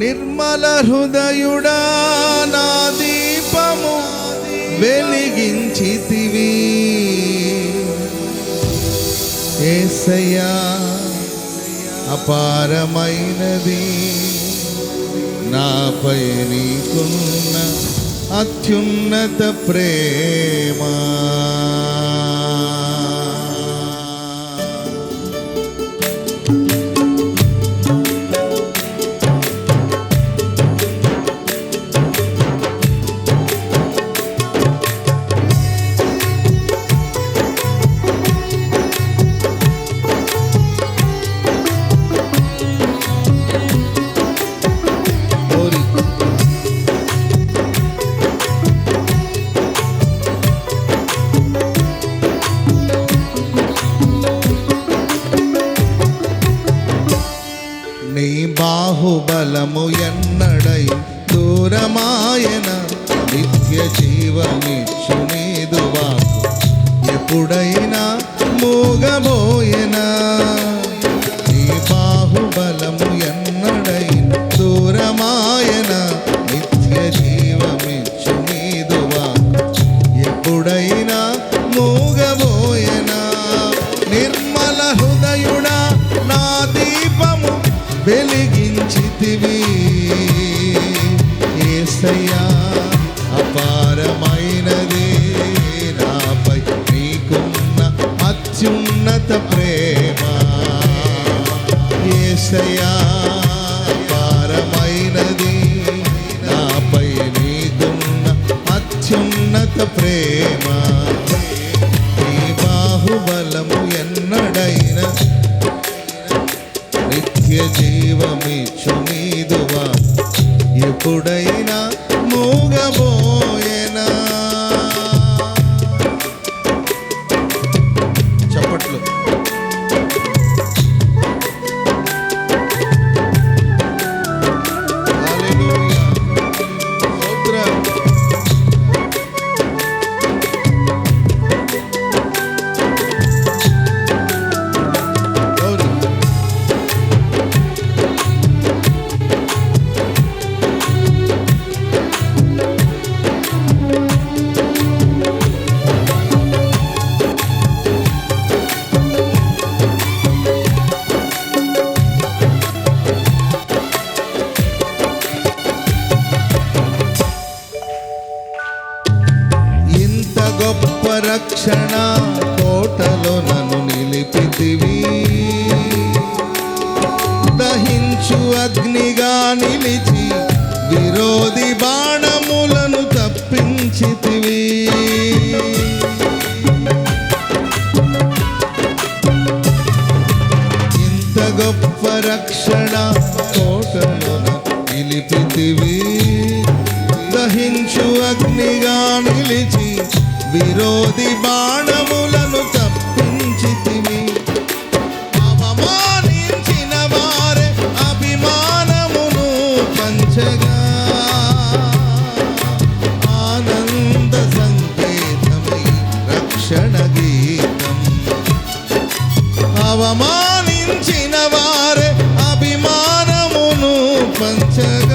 నిర్మల హృదయుడా నా దీపము వెలిగించితివి. ఏసయ్యా అపారమైనది నాపై నీకున్న అత్యున్నత ప్రేమా. la muerte. ప్రేమ. నీ బాహుబలము ఎన్నడైన నిత్య జీవమి చుమీదువా ఎప్పుడై ఇంత గొప్ప రక్షణ కోటలను నిలిపితివి. దహించు అగ్నిగా నిలిచి విరోధ punch up.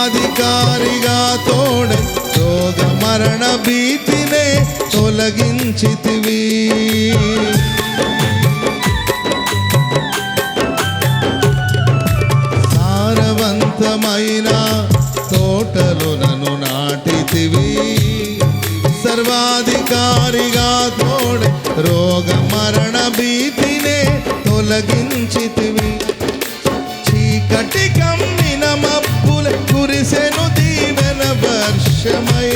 సర్వాధికారిగా తోడే రోగ మరణ భీతినే తొలగించితివి. సారవంతమైన తోటలు నన్ను నాటితివి. సర్వాధికారిగా తోడే రోగ మరణ భీతినే తొలగించితివి. వర్షమై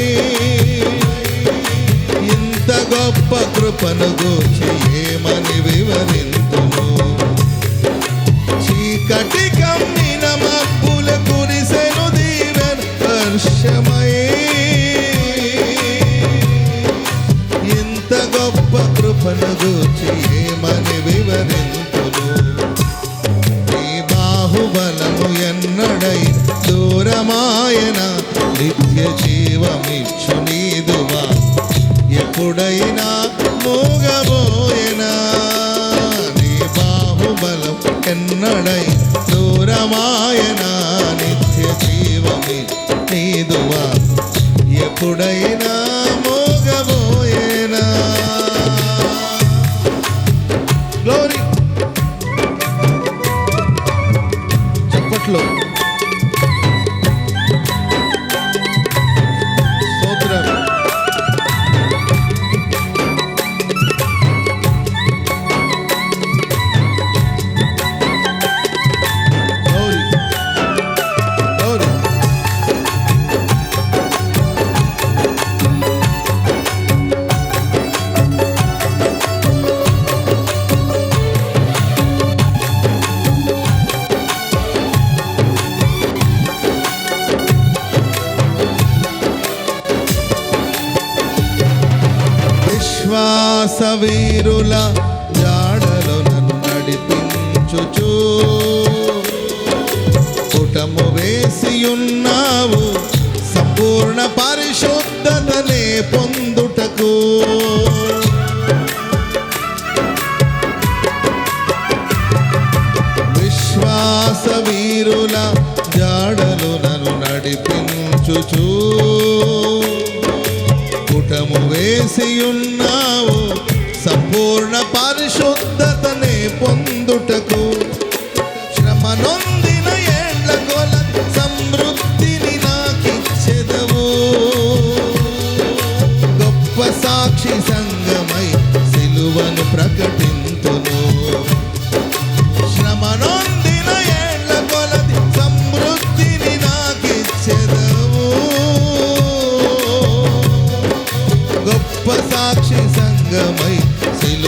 ఇంత గొప్ప కృపను గూర్చి ఏమని వివరింతును చీకటి కమ్మిన మబ్బుల కురిసెను దీవెన వర్షమై ఇంత గొప్ప కృపను గూర్చి ఏమని వివరింతును నీ బాహుబలము ఎన్నడై దూరమాయన నిత్య జీవమిచ్చు నీదువా ఎప్పుడైనా మూగబోయేనా? నీ బాహుబలం ఎన్నడై దూరమాయనా? నిత్య జీవమి నీదువా? ఎప్పుడైనా వీరుల జాడలు నన్ను నడిపించుచు. పుటము వేసి ఉన్నావు సంపూర్ణ పరిశుద్ధతనే పొందుటకు. విశ్వాస వీరుల జాడలు నన్ను నడిపించుచూ. పుటము వేసి ఉన్నావు సంపూర్ణ పరిశుద్ధతనే పొందుటకు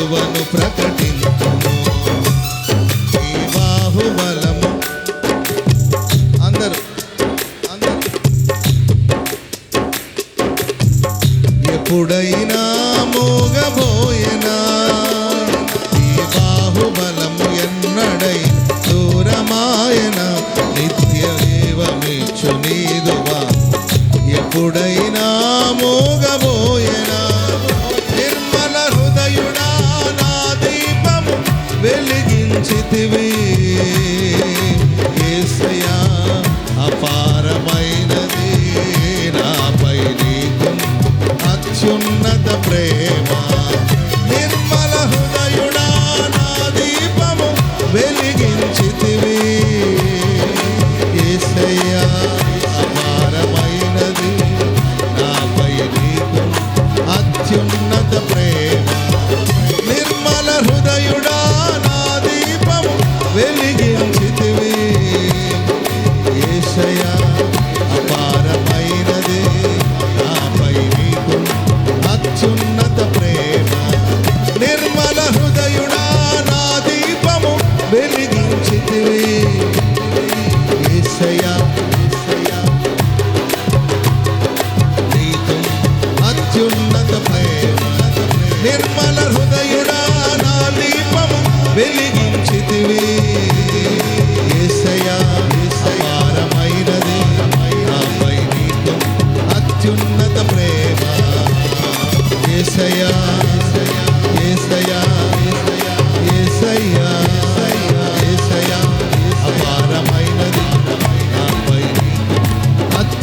విలువను ప్రకటించును ఈ బాహుబలము. అందరూ అందరూ. ఎప్పుడై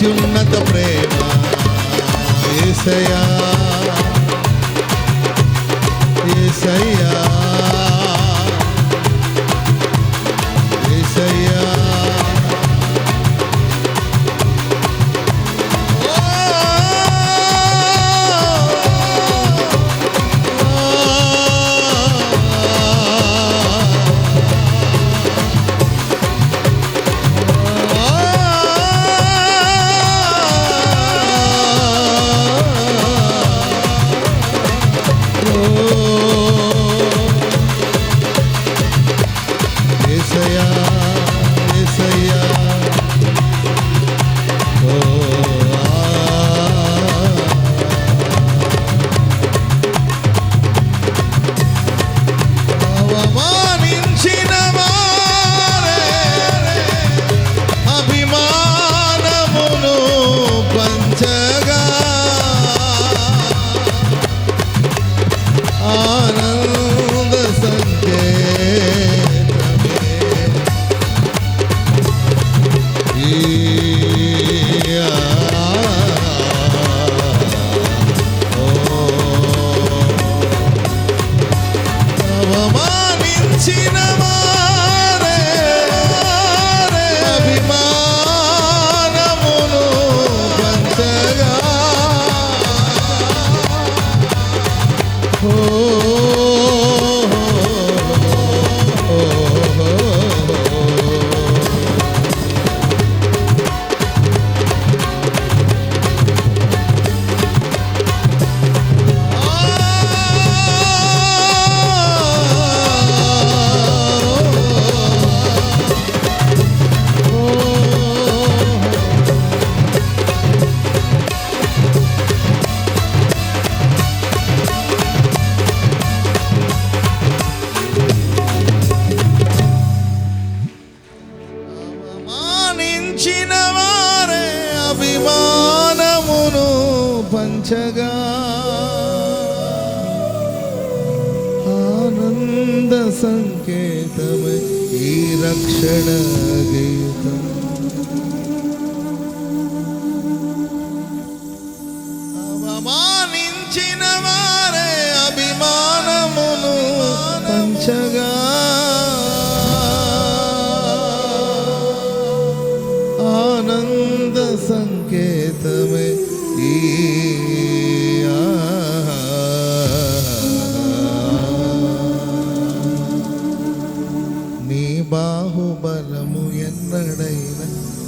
అత్యున్నత ప్రేమ. ఏసయా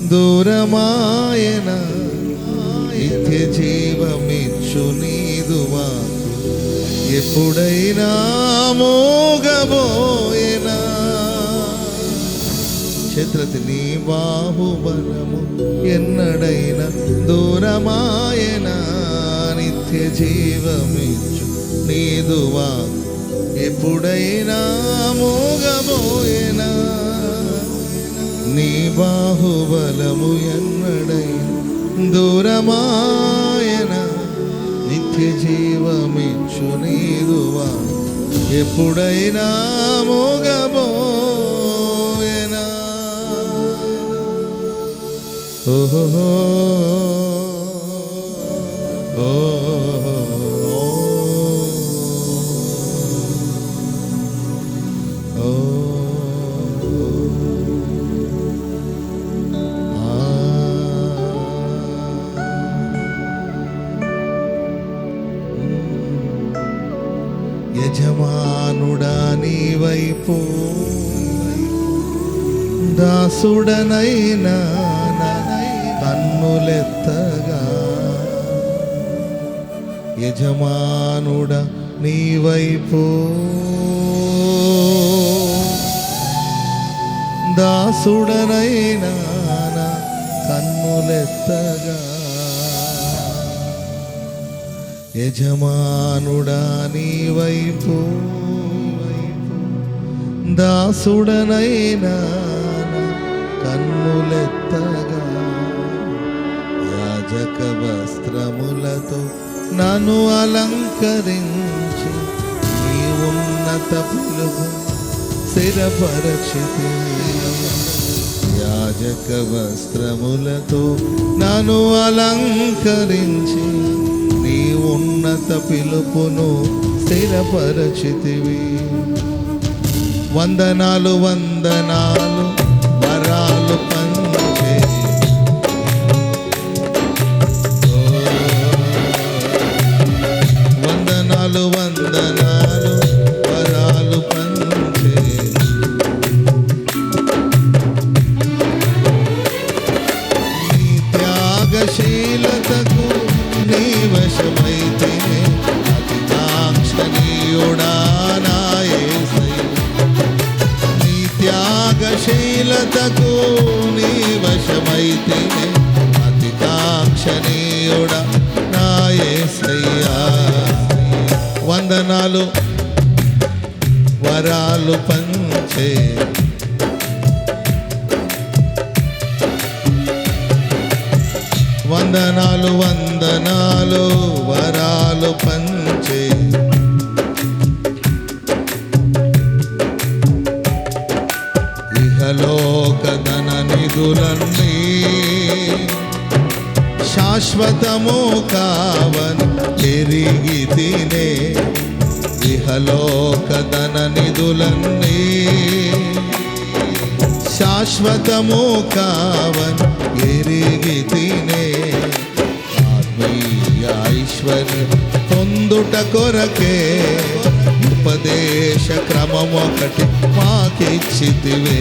దూరమాయన నిత్య జీవమిచ్చు నీదు మాకు. ఎప్పుడైనా మోగబోయేనా? చేతులతి నీ బాహుబలము ఎన్నడైన దూరమాయన నిత్య జీవమిచ్చు నీదు మాకు. ఎప్పుడైనా మోగబోయేనా? నీ బాహుబలము ఎన్నడై దూరమాయన నిత్య జీవమిచ్చు నీదు ఎప్పుడైనా మోగబోయేనా. ఓహో ఓ నీ వైపు. దాసుడనైనా కన్నులెత్తగా యజమానుడ నీ వైపు. దాసుడనైనా కన్నులెత్తగా యజమానుడా నీ వైపు. దాసుడనైనా కన్నులెత్తగా యాజక వస్త్రములతో నన్ను అలంకరించి నీ ఉన్నత పిలుపు స్థిరపరచితి. యాజక వస్త్రములతో నన్ను అలంకరించి నీ ఉన్నత పిలుపును స్థిరపరచితివి. వందనాలు వందనాలు వరాలు పంచే వందనాలు వందనాలు. త్యాగశీలతకు నీ ఇహలోక నిధులన్నీ శాశ్వతము కావని తిరిగి తినే ఇహలోక నిధులన్నీ శాశ్వతము కావని ఎరిగి తినే ఆత్మీయ ఐశ్వర్యం పొందుట కొరకే ఉపదేశ క్రమమొకటి మాకిచ్చితివే.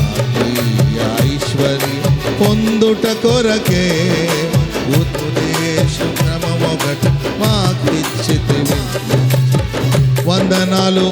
ఆత్మీయ ఐశ్వర్యం పొందుట కొరకే ఉపదేశ క్రమమొకటి మాకిచ్చితివే. వందనాలు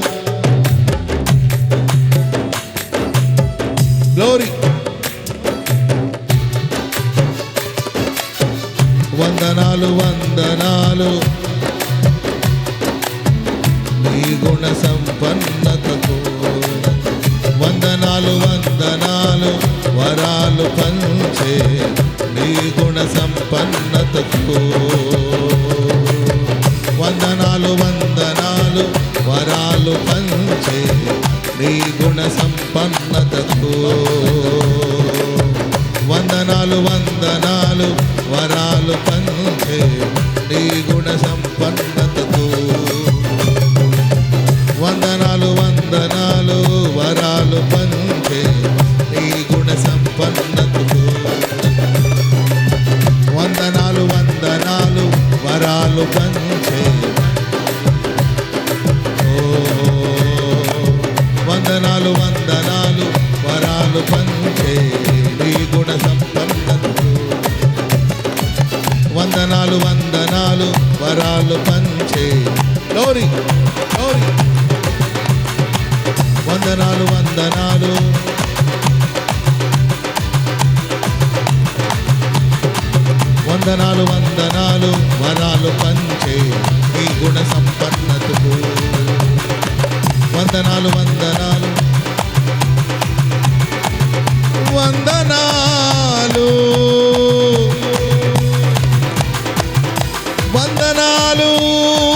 వందనాలు వందనాలు వరాలు పంచే. గౌరీ గౌరీ. వందనాలు వందనాలు. వందనాలు వందనాలు వరాలు పంచే ఈ గుణ సంపన్నతకు. వందనాలు వందనాలు. వందనాలు. వందనాలు.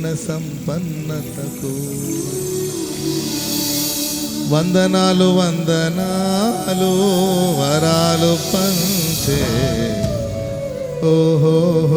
గుణ సంపన్నతకు. వందనాలు వందనాలు వరాలు పంచే. ఓహో